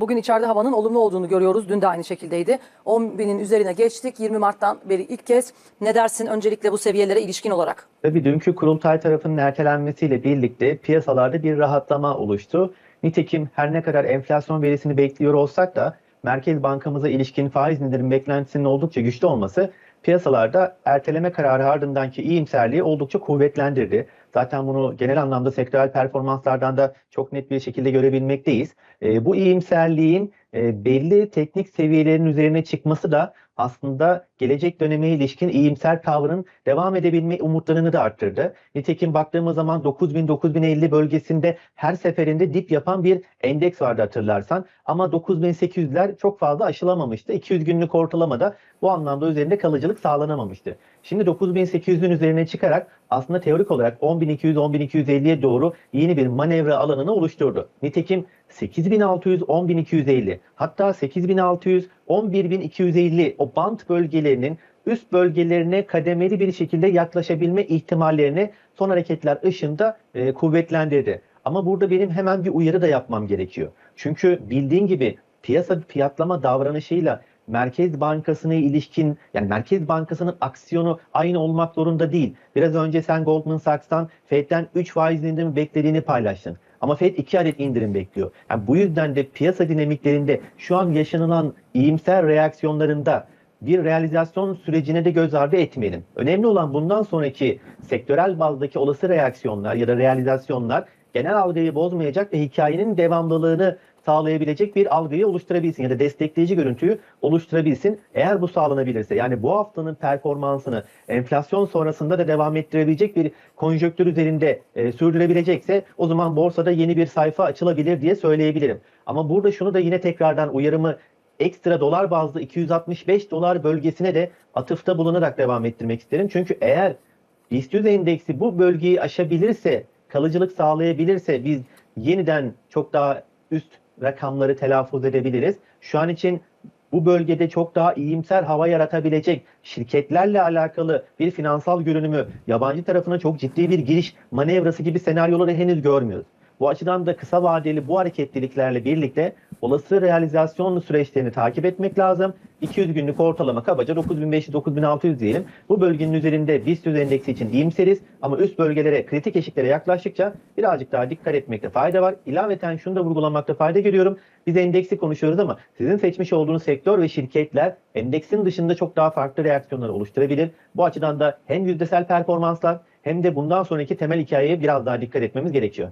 Bugün içeride havanın olumlu olduğunu görüyoruz. Dün de aynı şekildeydi. 10 binin üzerine geçtik. 20 Mart'tan beri ilk kez. Ne dersin öncelikle bu seviyelere ilişkin olarak? Tabii dünkü kurultay tarafının ertelenmesiyle birlikte piyasalarda bir rahatlama oluştu. Nitekim her ne kadar enflasyon verisini bekliyor olsak da Merkez Bankamıza ilişkin faiz indirim beklentisinin oldukça güçlü olması piyasalarda erteleme kararı ardındanki iyimserliği oldukça kuvvetlendirdi. Zaten bunu genel anlamda sektörel performanslardan da çok net bir şekilde görebilmekteyiz. E, bu iyimserliğin e, belli teknik seviyelerin üzerine çıkması da aslında gelecek döneme ilişkin iyimser tavrın devam edebilme umutlarını da arttırdı. Nitekim baktığımız zaman 9000-9050 bölgesinde her seferinde dip yapan bir endeks vardı hatırlarsan. Ama 9800'ler çok fazla aşılamamıştı. 200 günlük ortalamada bu anlamda üzerinde kalıcılık sağlanamamıştı. Şimdi 9800'ün üzerine çıkarak aslında teorik olarak 10200-10250'ye doğru yeni bir manevra alanını oluşturdu. Nitekim 8600-10250 hatta 8600-11250 o band bölgelerinin üst bölgelerine kademeli bir şekilde yaklaşabilme ihtimallerini son hareketler ışığında e, kuvvetlendirdi. Ama burada benim hemen bir uyarı da yapmam gerekiyor. Çünkü bildiğin gibi piyasa fiyatlama davranışıyla Merkez Bankası'na ilişkin yani Merkez Bankası'nın aksiyonu aynı olmak zorunda değil. Biraz önce sen Goldman Sachs'tan Fed'den 3 faiz indirimi beklediğini paylaştın. Ama Fed 2 adet indirim bekliyor. Yani bu yüzden de piyasa dinamiklerinde şu an yaşanılan iyimser reaksiyonlarında bir realizasyon sürecine de göz ardı etmeyelim. Önemli olan bundan sonraki sektörel bazdaki olası reaksiyonlar ya da realizasyonlar genel algıyı bozmayacak ve hikayenin devamlılığını sağlayabilecek bir algıyı oluşturabilsin ya da destekleyici görüntüyü oluşturabilsin. Eğer bu sağlanabilirse yani bu haftanın performansını enflasyon sonrasında da devam ettirebilecek bir konjonktür üzerinde e, sürdürebilecekse o zaman borsada yeni bir sayfa açılabilir diye söyleyebilirim. Ama burada şunu da yine tekrardan uyarımı ekstra dolar bazlı 265 dolar bölgesine de atıfta bulunarak devam ettirmek isterim. Çünkü eğer BIST 100 endeksi bu bölgeyi aşabilirse, kalıcılık sağlayabilirse biz yeniden çok daha üst rakamları telaffuz edebiliriz. Şu an için bu bölgede çok daha iyimser hava yaratabilecek şirketlerle alakalı bir finansal görünümü, yabancı tarafına çok ciddi bir giriş manevrası gibi senaryoları henüz görmüyoruz. Bu açıdan da kısa vadeli bu hareketliliklerle birlikte olası realizasyon süreçlerini takip etmek lazım. 200 günlük ortalama kabaca 9500-9600 diyelim. Bu bölgenin üzerinde BIST 100 endeksi için iyimseriz ama üst bölgelere, kritik eşiklere yaklaştıkça birazcık daha dikkat etmekte fayda var. İlaveten şunu da vurgulamakta fayda görüyorum. Biz endeksi konuşuyoruz ama sizin seçmiş olduğunuz sektör ve şirketler endeksin dışında çok daha farklı reaksiyonlar oluşturabilir. Bu açıdan da hem yüzdesel performanslar hem de bundan sonraki temel hikayeye biraz daha dikkat etmemiz gerekiyor.